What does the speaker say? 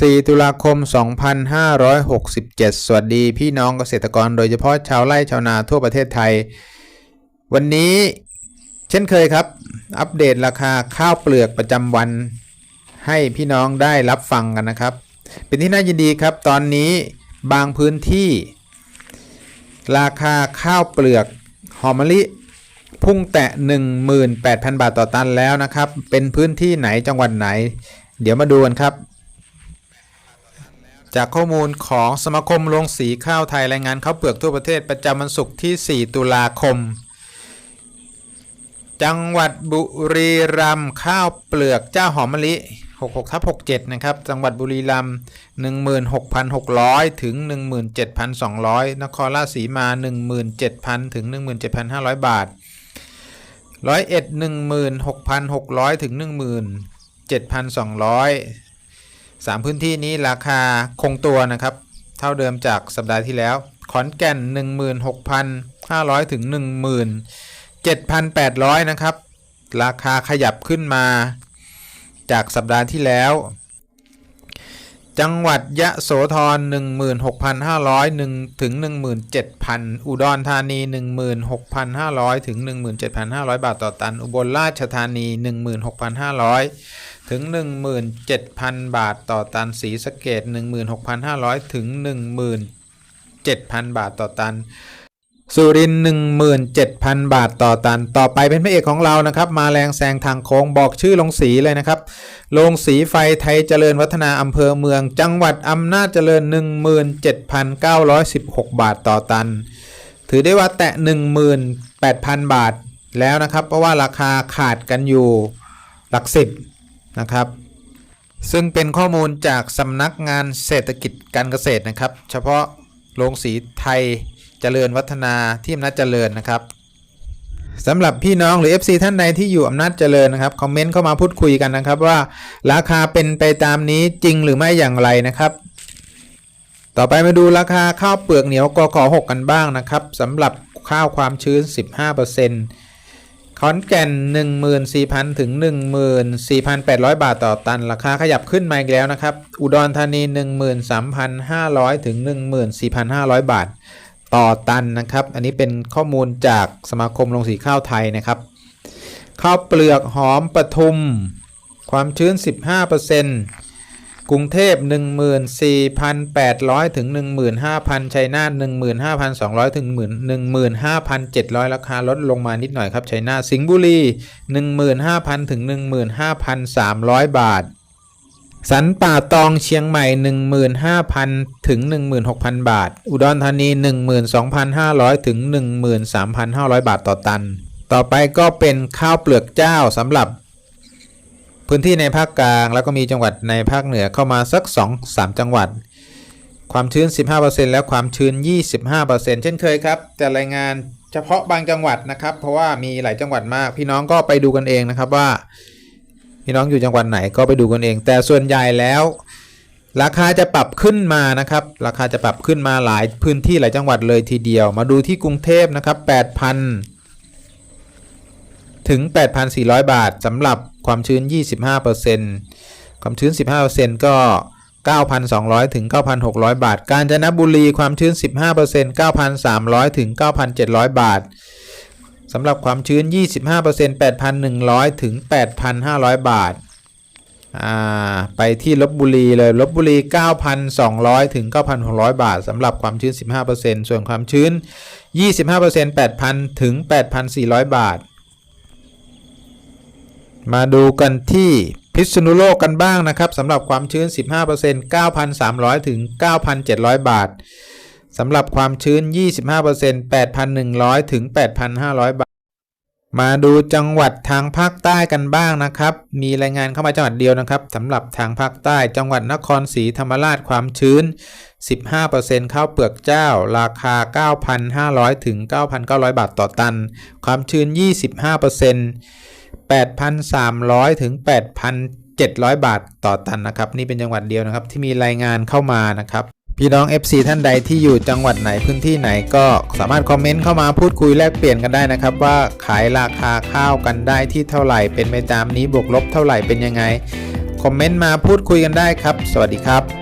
4 ตุลาคม 2567 สวัสดีพี่น้องเกษตรกรโดยเฉพาะชาวไร่ชาวนาทั่วประเทศไทย วันนี้เช่นเคยครับ อัปเดตราคาข้าวเปลือกประจำวัน ให้พี่น้องได้รับฟังกันนะครับ เป็นที่น่ายินดีครับ ตอนนี้บางพื้นที่ ราคาข้าวเปลือกหอมมะลิพุ่งแตะ 18,000 บาทต่อตันแล้วนะครับ เป็นพื้นที่ไหนจังหวัดไหน เดี๋ยวมาดูกันครับ จากข้อมูลของสมาคมโรงสีข้าวไทยรายงานข้าวเปลือกทั่วประเทศประจำวันศุกร์ที่ 4 ตุลาคม จังหวัดบุรีรัมย์ข้าวเปลือกเจ้าหอมมะลิ 66ทับ67 นะครับ จังหวัดบุรีรัมย์16,600 ถึง 17,200 นครราชสีมา 17,000 ถึง 17,500 บาท ร้อยเอ็ดหนึ่งหมื่นหกพันหกร้อยถึงหนึ่งหมื่นเจ็ดพันสองร้อย สามพื้นที่นี้ราคาคงตัวนะครับ เท่าเดิมจากสัปดาห์ที่แล้ว ขอนแก่นหนึ่งหมื่นหกพันห้าร้อยถึงหนึ่งหมื่นเจ็ดพันแปดร้อยนะครับ ราคาขยับขึ้นมาจากสัปดาห์ที่แล้ว จังหวัดยะโสธร 16,500ถึง17,000 อุดรธานี 16,500 ถึง 17,500 บาทต่อตัน อุบลราชธานี 16,500 ถึง 17,000 บาทต่อตันศรีสเกด16,500 ถึง 17,000 บาทต่อตัน สุริน17,000 บาทต่อตัน ต่อไปเป็นพระเอกของเรานะครับ มาแรงแซงทางโค้งบอกชื่อลงสีเลยนะครับโรงสีไฟไทยเจริญวัฒนาอำเภอเมือง จังหวัดอำนาจเจริญ 17,916 บาทต่อตัน ถือได้ว่าแตะ 18,000 บาทแล้วนะครับ เพราะว่าราคาขาดกันอยู่หลักสิบ นะครับ ซึ่งเป็นข้อมูลจากสำนักงานเศรษฐกิจการเกษตรนะครับ เฉพาะโรงสีไทยเจริญวัฒนาที่อำนาจเจริญนะครับสำหรับพี่น้องหรือ FC ท่านใดที่อยู่อำนาจเจริญนะครับคอมเมนต์เข้ามาพูดคุยกันนะครับว่าราคาเป็นไปตามนี้จริงหรือไม่อย่างไรนะครับ ต่อไปมาดูราคาข้าวเปลือกเหนียวกข6กันบ้างนะครับสำหรับข้าวความชื้น 15% ขอนแก่น 14,000 ถึง 14,800 บาทต่อตัน ราคาขยับขึ้นมาอีกแล้วนะครับ อุดรธานี 13,500 ถึง 14,500 บาทต่อตันนะครับ อันนี้เป็นข้อมูลจากสมาคมโรงสีข้าวไทยนะครับ ข้าวเปลือกหอมปทุม ความชื้น 15% กรุงเทพ 14,800 ถึง 15,000 ชัยนาท15,200 ถึง 15,700 ราคาลดลงมานิดหน่อยครับชัยนาทสิงห์บุรี 15,000 ถึง 15,300 บาท สันป่าตองเชียงใหม่ 15,000 ถึง 16,000 บาท อุดรธานี 12,500 ถึง 13,500 บาทต่อตัน ต่อไปก็เป็นข้าวเปลือกเจ้าสำหรับ พื้นที่ในภาคกลาง แล้วก็มีจังหวัดในภาคเหนือเข้ามาสัก 2-3 จังหวัด ความชื้น 15%แล้วความชื้น 25%เช่นเคยครับแต่รายงานเฉพาะบางจังหวัดนะครับ เพราะว่ามีหลายจังหวัดมาก พี่น้องก็ไปดูกันเองนะครับว่า พี่น้องอยู่จังหวัดไหนก็ไปดูกันเอง แต่ส่วนใหญ่แล้ว ราคาจะปรับขึ้นมานะครับ ราคาจะปรับขึ้นมาหลายพื้นที่หลายจังหวัดเลยทีเดียว มาดูที่กรุงเทพนะครับ 8,000 ถึง 8,400 บาทสำหรับ ความชื้น 25%ความชื้น 15%ก็ 9,200 ถึง 9,600 บาท กาญจนบุรีความชื้น 15% 9,300 ถึง 9,700 บาทสำหรับความชื้น 25% 8,100 ถึง 8,500 บาทอ่าไปที่ลบบุรีเลย ลบบุรี 9,200 ถึง 9,600 บาทสำหรับความชื้น 15%ส่วนความชื้น 25% 8,000 ถึง 8,400 บาท มาดูกันที่พิษณุโลกกันบ้างนะครับสำหรับความชื้น 15% 9,300 ถึง 9,700 บาทสำหรับความชื้น 25% 8,100 ถึง 8,500 บาท มาดูจังหวัดทางภาคใต้กันบ้างนะครับ มีรายงานเข้ามาจังหวัดเดียวนะครับสำหรับทางภาคใต้ จังหวัดนครศรีธรรมราชความชื้น 15%ข้าวเปลือกเจ้า ราคา 9,500 ถึง 9,900 บาทต่อตัน ความชื้น 25% 8,300 ถึง 8,700 บาทต่อตันนะครับ นี่เป็นจังหวัดเดียวนะครับ ที่มีรายงานเข้ามานะครับ พี่น้อง FC ท่านใดที่อยู่จังหวัดไหนพื้นที่ไหนก็สามารถคอมเมนต์เข้ามาพูดคุยแลกเปลี่ยนกันได้นะครับ ว่าขายราคาข้าวกันได้ที่เท่าไหร่เป็นไปตามนี้บวกลบเท่าไหร่เป็นยังไงคอมเมนต์มาพูดคุยกันได้ครับ สวัสดีครับ